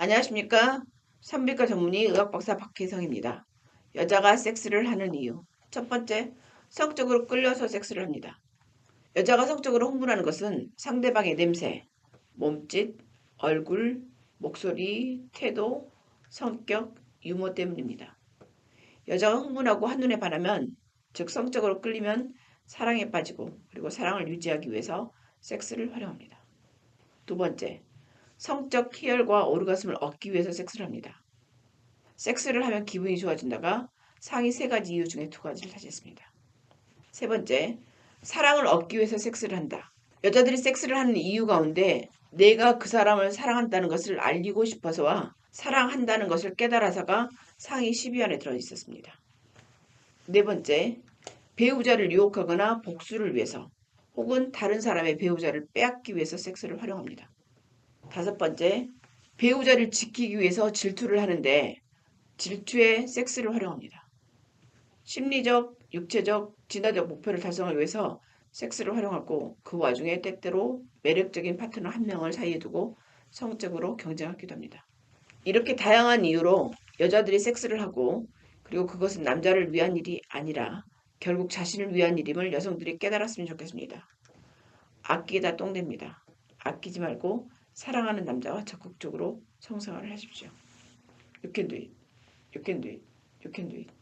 안녕하십니까. 산부인과 전문의 의학박사 박혜성입니다. 여자가 섹스를 하는 이유. 첫 번째, 성적으로 끌려서 섹스를 합니다. 여자가 성적으로 흥분하는 것은 상대방의 냄새, 몸짓, 얼굴, 목소리, 태도, 성격, 유머 때문입니다. 여자가 흥분하고 한눈에 반하면, 즉 성적으로 끌리면 사랑에 빠지고 그리고 사랑을 유지하기 위해서 섹스를 활용합니다. 두 번째, 성적 희열과 오르가슴을 얻기 위해서 섹스를 합니다. 섹스를 하면 기분이 좋아진다가 상위 세 가지 이유 중에 두 가지를 차지했습니다. 세 번째, 사랑을 얻기 위해서 섹스를 한다. 여자들이 섹스를 하는 이유 가운데 내가 그 사람을 사랑한다는 것을 알리고 싶어서와 사랑한다는 것을 깨달아서가 상위 10위 안에 들어 있었습니다. 네 번째, 배우자를 유혹하거나 복수를 위해서 혹은 다른 사람의 배우자를 빼앗기 위해서 섹스를 활용합니다. 다섯 번째, 배우자를 지키기 위해서 질투를 하는데 질투에 섹스를 활용합니다. 심리적, 육체적, 진화적 목표를 달성하기 위해서 섹스를 활용하고 그 와중에 때때로 매력적인 파트너 한 명을 사이에 두고 성적으로 경쟁하기도 합니다. 이렇게 다양한 이유로 여자들이 섹스를 하고 그리고 그것은 남자를 위한 일이 아니라 결국 자신을 위한 일임을 여성들이 깨달았으면 좋겠습니다. 아끼다 똥됩니다. 아끼지 말고 사랑하는 남자와 적극적으로 성생활을 하십시오. You can do it. You can do it. You can do it.